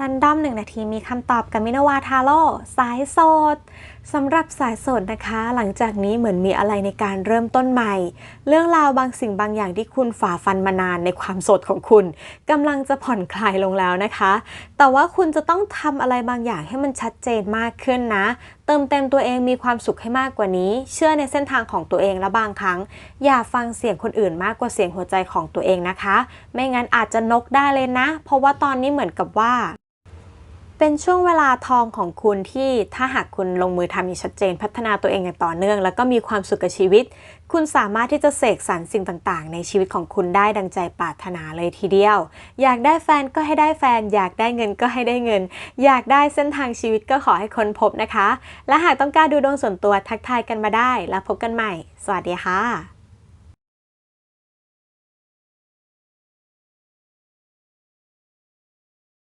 รันดอมหนึ่งนาทีมีคำตอบกับมินาวาทาโร่สายโสดสำหรับสายโสดนะคะ หลังจากนี้เหมือนมีอะไรในการเริ่มต้นใหม่ เรื่องราวบางสิ่งบางอย่างที่คุณฝ่าฟันมานานในความโสดของคุณกำลังจะผ่อนคลายลงแล้วนะคะ แต่ว่าคุณจะต้องทำอะไรบางอย่างให้มันชัดเจนมากขึ้นนะ เติมเต็มตัวเองมีความสุขให้มากกว่านี้ เชื่อในเส้นทางของตัวเองและบางครั้ง อย่าฟังเสียงคนอื่นมากกว่าเสียงหัวใจของตัวเองนะคะ ไม่งั้นอาจจะนกได้เลยนะ เพราะว่าตอนนี้เหมือนกับว่า เป็นช่วงเวลาทองของคุณที่ถ้าหากคุณลงมือทำอย่างชัดเจน พัฒนาตัวเองอย่างต่อเนื่อง แล้วก็มีความสุขกับชีวิต คุณสามารถที่จะเสกสรรสิ่งต่างๆ ในชีวิตของคุณได้ดังใจปรารถนาเลยทีเดียว อยากได้แฟนก็ให้ได้แฟน อยากได้เงินก็ให้ได้เงิน อยากได้เส้นทางชีวิตก็ขอให้ค้นพบนะคะ และหากต้องการดูดวงส่วนตัวทักทายกันมาได้ แล้วพบกันใหม่ สวัสดีค่ะ